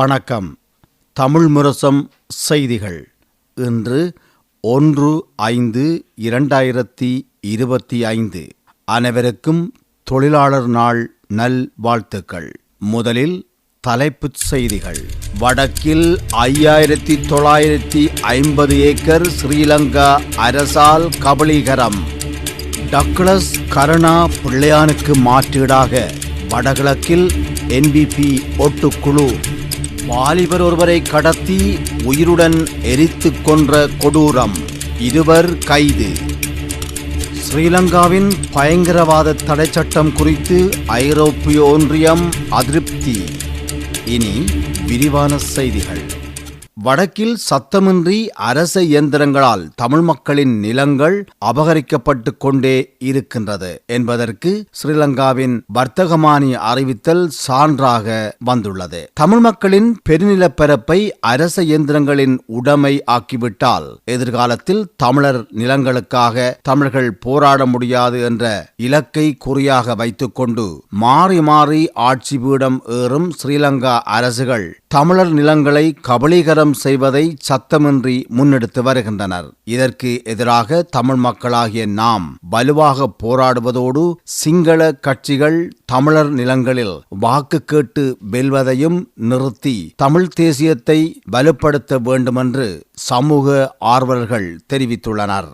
வணக்கம். தமிழ் முரசம் செய்திகள். இன்று ஒன்று ஐந்து இரண்டாயிரத்தி இருபத்தி ஐந்து. அனைவருக்கும் தொழிலாளர் நாள் நல் வாழ்த்துக்கள். முதலில் தலைப்புச் செய்திகள். வடக்கில் ஐயாயிரத்தி தொள்ளாயிரத்தி ஐம்பது ஏக்கர் ஸ்ரீலங்கா அரசால் கபலீகரம். டக்ளஸ் கருணா பிள்ளையானுக்கு மாற்றீடாக. வடகிழக்கில் என்பிபி ஒட்டுக்குழு வாலிபர் ஒருவரை கடத்தி உயிருடன் எரித்துக் கொன்ற கொடூரம் இருவர் கைது. ஸ்ரீலங்காவின் பயங்கரவாத தடைச்சட்டம் குறித்து ஐரோப்பிய ஒன்றியம் அதிருப்தி. இனி விரிவான செய்திகள். வடக்கில் சத்தமின்றி அரச இயந்திரங்களால் தமிழ் மக்களின் நிலங்கள் அபகரிக்கப்பட்டு கொண்டே இருக்கின்றது என்பதற்கு ஸ்ரீலங்காவின் வர்த்தகமானி அறிவித்தல் சான்றாக வந்துள்ளது. தமிழ் மக்களின் பெருநிலப்பரப்பை அரச இயந்திரங்களின் உடைமை ஆக்கிவிட்டால் எதிர்காலத்தில் தமிழர் நிலங்களுக்காக தமிழர்கள் போராட முடியாது என்ற இலக்கை குறியாக வைத்துக்கொண்டு மாறி மாறி ஆட்சி பீடம் ஏறும் ஸ்ரீலங்கா அரசுகள் தமிழர் நிலங்களை கபலீகரம் செய்வதை சத்தமின்றி முன்னெடுத்து வருகின்றனர். இதற்கு எதிராக தமிழ் மக்களாகிய நாம் வலுவாக போராடுவதோடு சிங்கள கட்சிகள் தமிழர் நிலங்களில் வாக்கு கேட்டு வெல்வதையும் நிறுத்தி தமிழ் தேசியத்தை வலுப்படுத்த வேண்டுமென்று சமூக ஆர்வலர்கள் தெரிவித்துள்ளனர்.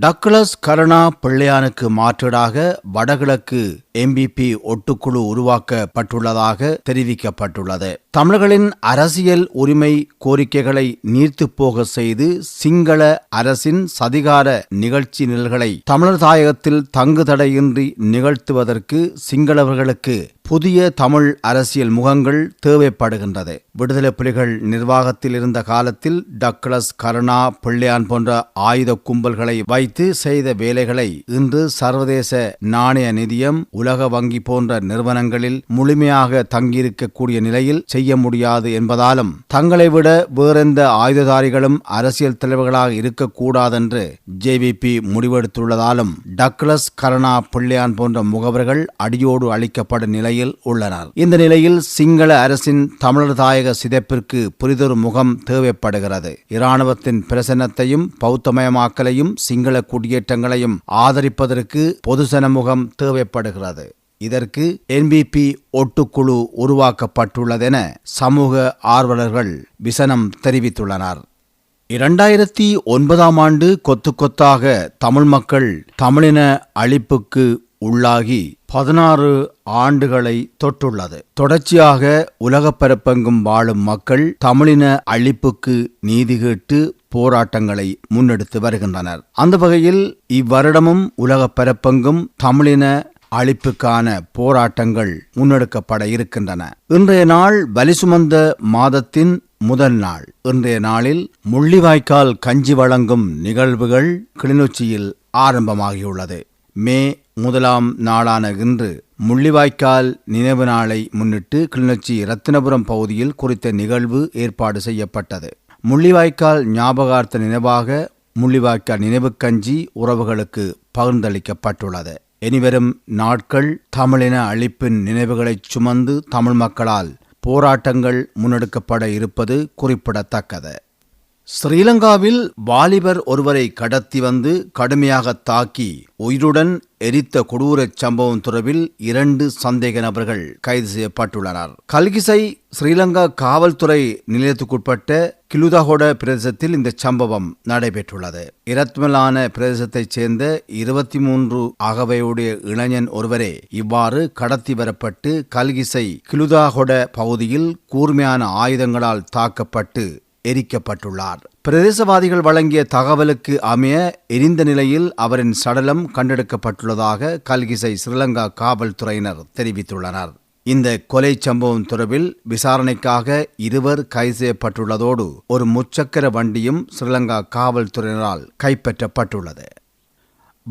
டக்ளஸ் கருணா பிள்ளையானுக்கு மாற்றீடாக வடகிழக்கு எம்பிபி ஒட்டுக்குழு உருவாக்கப்பட்டுள்ளதாக தெரிவிக்கப்பட்டுள்ளது. தமிழர்களின் அரசியல் உரிமை கோரிக்கைகளை நீர்த்து போக செய்து சிங்கள அரசின் சதிகார நிகழ்ச்சி நிழல்களை தமிழர் தாயகத்தில் தங்கு தடையின்றி நிகழ்த்துவதற்கு சிங்களவர்களுக்கு புதிய தமிழ் அரசியல் முகங்கள் தேவைப்படுகின்றது. விடுதலை புலிகள் நிர்வாகத்தில் இருந்த காலத்தில் டக்ளஸ் கருணா பிள்ளையான் போன்ற ஆயுத கும்பல்களை வைத்து செய்த வேலைகளை இன்று சர்வதேச நாணய நிதியம் உலக வங்கி போன்ற நிறுவனங்களில் முழுமையாக தங்கியிருக்கக்கூடிய நிலையில் செய்ய முடியாது என்பதாலும் தங்களை விட வேறெந்த ஆயுததாரிகளும் அரசியல் தலைவர்களாக இருக்கக்கூடாதென்று ஜேவிபி முடிவெடுத்துள்ளதாலும் டக்ளஸ் கருணா பிள்ளையான் போன்ற முகவர்கள் அடியோடு அளிக்கப்படும் நிலையில் உள்ளனர். இந்த நிலையில் சிங்கள அரசின் தமிழர் தாயக சிதைப்பிற்கு புரிதொரு முகம் தேவைப்படுகிறது. இராணுவத்தின் பிரசன்னத்தையும் பௌத்தமயமாக்கலையும் சிங்கள குடியேற்றங்களையும் ஆதரிப்பதற்கு பொதுசன முகம் தேவைப்படுகிறது. இதற்கு என்பிபி ஒட்டுக்குழு உருவாக்கப்பட்டுள்ளதென சமூக ஆர்வலர்கள் விசனம் தெரிவித்துள்ளனர். இரண்டாயிரத்தி ஒன்பதாம் ஆண்டு கொத்து கொத்தாக தமிழ் மக்கள் தமிழின அழிப்புக்கு உள்ளாகி பதினாறு ஆண்டுகளை தொட்டுள்ளது தொடர்ச்சியாக உலகப்பரப்பெங்கும் வாழும் மக்கள் தமிழின அழிப்புக்கு நீதி கேட்டு போராட்டங்களை முன்னெடுத்து வருகின்றனர். அந்த வகையில் இவ்வருடமும் உலகப்பரப்பெங்கும் தமிழின அழிப்புக்கான போராட்டங்கள் முன்னெடுக்கப்பட இருக்கின்றன. இன்றைய நாள் வலிசுமந்த மாதத்தின் முதல் நாள். இன்றைய நாளில் முள்ளிவாய்க்கால் கஞ்சி வழங்கும் நிகழ்வுகள் கிளிநொச்சியில் ஆரம்பமாகியுள்ளது. மே முதலாம் நாளான இன்று முள்ளிவாய்க்கால் நினைவு நாளை முன்னிட்டு கிளிநொச்சி ரத்தினபுரம் பகுதியில் குறித்த நிகழ்வு ஏற்பாடு செய்யப்பட்டது. முள்ளிவாய்க்கால் ஞாபகார்த்த நினைவாக முள்ளிவாய்க்கால் நினைவுக்கஞ்சி உறவுகளுக்கு பகிர்ந்தளிக்கப்பட்டுள்ளது. இனிவரும் நாட்கள் தமிழின அழிப்பின் நினைவுகளைச் சுமந்து தமிழ் மக்களால் போராட்டங்கள் முன்னெடுக்கப்பட இருப்பது குறிப்பிடத்தக்கது. ஸ்ரீலங்காவில் வாலிபர் ஒருவரை கடத்தி வந்து கடுமையாக தாக்கி உயிருடன் எரித்த கொடூரச் சம்பவம் தொடர்பில் இரண்டு சந்தேக நபர்கள் கைது செய்யப்பட்டுள்ளனர். கல்கிசை ஸ்ரீலங்கா காவல்துறை நிலையத்துக்குட்பட்ட கிலுதாகோட பிரதேசத்தில் இந்த சம்பவம் நடைபெற்றுள்ளது. இரத்மலான பிரதேசத்தைச் சேர்ந்த இருபத்தி மூன்று அகவையுடைய இளைஞன் ஒருவரே இவ்வாறு கடத்தி வரப்பட்டு கல்கிசை கிலுதாகொட பகுதியில் கூர்மையான ஆயுதங்களால் தாக்கப்பட்டு எரிக்கப்பட்டுள்ளார். பிரதேசவாதிகள் வழங்கிய தகவலுக்கு அமைய எரிந்த நிலையில் அவரின் சடலம் கண்டெடுக்கப்பட்டுள்ளதாக கல்கிசை ஸ்ரீலங்கா காவல்துறையினர் தெரிவித்துள்ளனர். இந்த கொலை சம்பவம் தொடர்பில் விசாரணைக்காக இருவர் கைது செய்யப்பட்டுள்ளதோடு ஒரு முச்சக்கர வண்டியும் ஸ்ரீலங்கா காவல்துறையினரால் கைப்பற்றப்பட்டுள்ளது.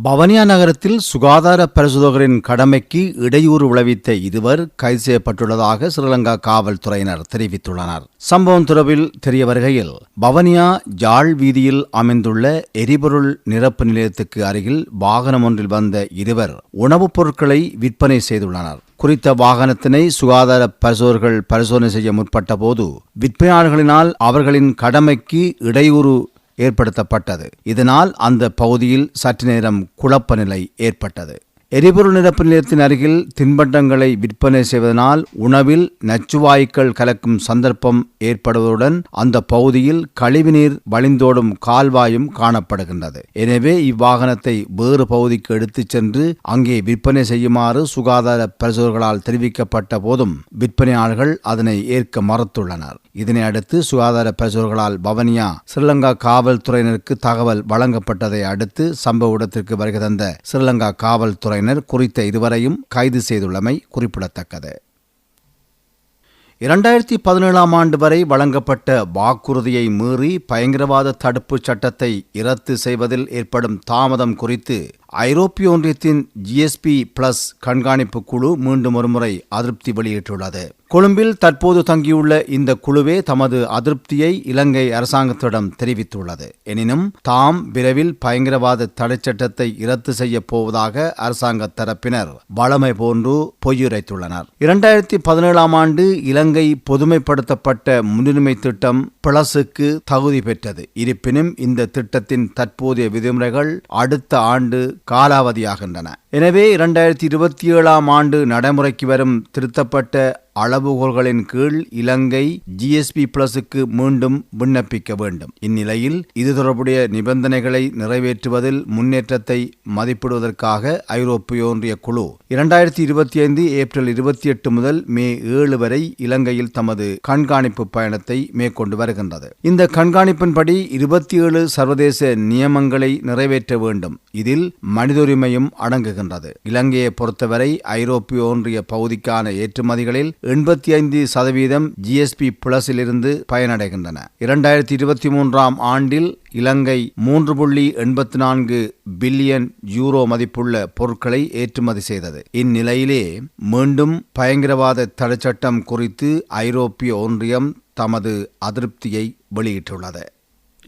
பவனியா நகரத்தில் சுகாதார பரிசோதகரின் கடமைக்கு இடையூறு விளைவித்த இருவர் கைது செய்யப்பட்டுள்ளதாக ஸ்ரீலங்கா காவல்துறையினர் தெரிவித்துள்ளனர். சம்பவம் தொடர்பில் தெரிய வருகையில் பவனியா ஜாழ் வீதியில் அமைந்துள்ள எரிபொருள் நிரப்பு நிலையத்துக்கு அருகில் வாகனம் ஒன்றில் வந்த இருவர் உணவுப் பொருட்களை விற்பனை செய்துள்ளனர். குறித்த வாகனத்தினை சுகாதார பரிசோதகர்கள் பரிசோதனை செய்ய முற்பட்ட போது விற்பனையாளர்களினால் அவர்களின் கடமைக்கு இடையூறு ஏற்படுத்தப்பட்டது. இதனால் அந்த பகுதியில் சற்று நேரம் குழப்ப நிலை ஏற்பட்டது. எரிபொருள் நிரப்பு நிலையத்தின் அருகில் தின்பண்டங்களை விற்பனை செய்வதனால் உணவில் நச்சுவாயுக்கள் கலக்கும் சந்தர்ப்பம் ஏற்படுவதுடன் அந்த பகுதியில் கழிவுநீர் வழிந்தோடும் கால்வாயும் காணப்படுகின்றது. எனவே இவ்வாகனத்தை வேறு பகுதிக்கு எடுத்துச் சென்று அங்கே விற்பனை செய்யுமாறு சுகாதார பரிசோதகர்களால் தெரிவிக்கப்பட்ட போதும் விற்பனையாளர்கள் அதனை ஏற்க மறுத்துள்ளனர். இதனை அடுத்து சுகாதார பரிசோதகர்களால் பவனியா ஸ்ரீலங்கா காவல்துறையினருக்கு தகவல் வழங்கப்பட்டதை அடுத்து சம்பவ இடத்திற்கு வருகை தந்த ஸ்ரீலங்கா காவல்துறையினர் குறித்த இருவரையும் கைது செய்துள்ளமை குறிப்பிடத்தக்கது. இரண்டாயிரத்தி பதினேழாம் ஆண்டு வரை வழங்கப்பட்ட வாக்குறுதியை மீறி பயங்கரவாத தடுப்புச் சட்டத்தை இரத்து செய்வதில் ஏற்படும் தாமதம் குறித்து ஐரோப்பிய ஒன்றியத்தின் ஜிஎஸ்பி பிளஸ் கண்காணிப்பு குழு மீண்டும் ஒருமுறை அதிருப்தி வெளியிட்டுள்ளது. கொழும்பில் தற்போது தங்கியுள்ள இந்த குழுவே தமது அதிருப்தியை இலங்கை அரசாங்கத்திடம் தெரிவித்துள்ளது. எனினும் தாம் விரைவில் பயங்கரவாத தடைச்சட்டத்தை இரத்து செய்யப் போவதாக அரசாங்க தரப்பினர் வளமை போன்று பொய்யுரைத்துள்ளனர். இரண்டாயிரத்தி பதினேழாம் ஆண்டு இலங்கை பொதுமைப்படுத்தப்பட்ட முன்னுரிமை திட்டம் பிளஸுக்கு தகுதி பெற்றது. இருப்பினும் இந்த திட்டத்தின் தற்போதைய விதிமுறைகள் அடுத்த ஆண்டு காலாவதியாகின்றன. எனவே இரண்டாயிரத்தி இருபத்தி ஏழாம் ஆண்டு நடைமுறைக்கு வரும் திருத்தப்பட்ட அளவுகோல்களின் கீழ் இலங்கை ஜிஎஸ்பி பிளஸுக்கு மீண்டும் விண்ணப்பிக்க வேண்டும். இந்நிலையில் இது தொடர்புடைய நிபந்தனைகளை நிறைவேற்றுவதில் முன்னேற்றத்தை மதிப்பிடுவதற்காக ஐரோப்பிய ஒன்றிய குழு இரண்டாயிரத்தி இருபத்தி ஐந்து ஏப்ரல் இருபத்தி எட்டு முதல் மே ஏழு வரை இலங்கையில் தமது கண்காணிப்பு பயணத்தை மேற்கொண்டு வருகின்றது. இந்த கண்காணிப்பின்படி இருபத்தி ஏழு சர்வதேச நியமங்களை நிறைவேற்ற வேண்டும். இதில் மனிதுரிமையும் அடங்குகின்றன அடங்குகின்றது இலங்கையை பொறுத்தவரை ஐரோப்பிய ஒன்றிய பகுதிக்கான ஏற்றுமதிகளில் எண்பத்தி ஐந்து சதவீதம் ஜிஎஸ்பி பிளஸிலிருந்து பயனடைகின்றன இரண்டாயிரத்தி இருபத்தி மூன்றாம் ஆண்டில் இலங்கை மூன்று புள்ளி எண்பத்தி நான்கு பில்லியன் யூரோ மதிப்புள்ள பொருட்களை ஏற்றுமதி செய்தது. இந்நிலையிலே மீண்டும் பயங்கரவாத தடைச்சட்டம் குறித்து ஐரோப்பிய ஒன்றியம் தமது அதிருப்தியை வெளியிட்டுள்ளது.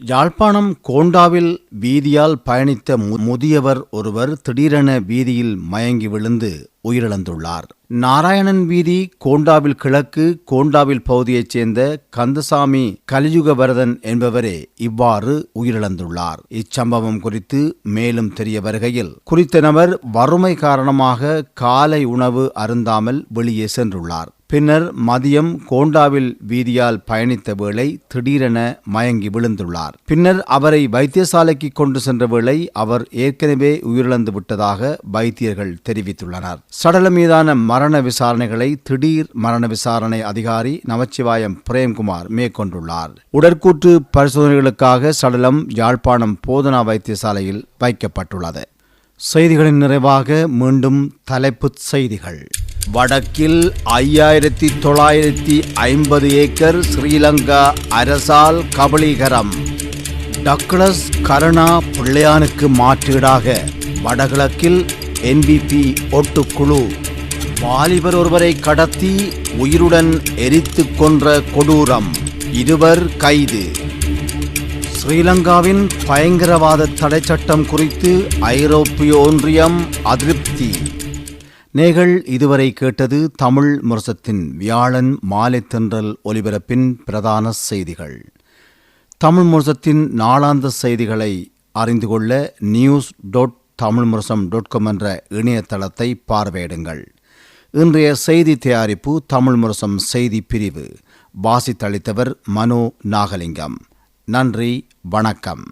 யாழ்ப்பாணம் கோண்டாவில் வீதியால் பயணித்த முதியவர் ஒருவர் திடீரென வீதியில் மயங்கி விழுந்து உயிரிழந்துள்ளார். நாராயணன் வீதி கோண்டாவில் கிழக்கு கோண்டாவில் பகுதியைச் சேர்ந்த கந்தசாமி கலியுகவரதன் என்பவரே இவ்வாறு உயிரிழந்துள்ளார். இச்சம்பவம் குறித்து மேலும் தெரிய வருகையில் குறித்த நபர் வறுமை காரணமாக காலை உணவு அருந்தாமல் வெளியே சென்றுள்ளார். பின்னர் மதியம் கோண்டாவில் வீதியால் பயணித்த வேளை திடீரென மயங்கி விழுந்துள்ளார். பின்னர் அவரை வைத்தியசாலைக்கு கொண்டு சென்ற வேளை அவர் ஏற்கனவே உயிரிழந்து விட்டதாக வைத்தியர்கள் தெரிவித்துள்ளனர். சடலம் மீதான மரண விசாரணைகளை திடீர் மரண விசாரணை அதிகாரி நமச்சிவாயம் பிரேம்குமார் மேற்கொண்டுள்ளார். உடற்கூற்று பரிசோதனைகளுக்காக சடலம் யாழ்ப்பாணம் போதனா வைத்தியசாலையில் வைக்கப்பட்டுள்ளது. செய்திகளின் நிறைவாக மீண்டும் தலைப்புச் செய்திகள். வடக்கில் ஐயாயிரத்தி தொள்ளாயிரத்தி ஐம்பது ஏக்கர் ஸ்ரீலங்கா அரசால் கபலீகரம். டக்ளஸ் கருணா பிள்ளையானுக்கு மாற்றீடாக. வடகிழக்கில் என்பிபி ஒட்டுக்குழு. வாலிபர் ஒருவரை கடத்தி உயிருடன் எரித்து கொன்ற கொடூரம். இருவர் கைது. ஸ்ரீலங்காவின் பயங்கரவாத தடை சட்டம் குறித்து ஐரோப்பிய ஒன்றியம் அதிருப்தி. நேகள் இதுவரை கேட்டது தமிழ் முரசத்தின் வியாழன் மாலை தென்றல் ஒலிபரப்பின் பிரதான செய்திகள். தமிழ் முரசத்தின் நாளாந்த செய்திகளை அறிந்து கொள்ள news dot Tamil Murasam dot com என்ற இணையதளத்தை பார்வையிடுங்கள். இன்றைய செய்தி தயாரிப்பு தமிழ் முரசம் செய்தி பிரிவு. வாசித்தளித்தவர் மனோ நாகலிங்கம். நன்றி வணக்கம்.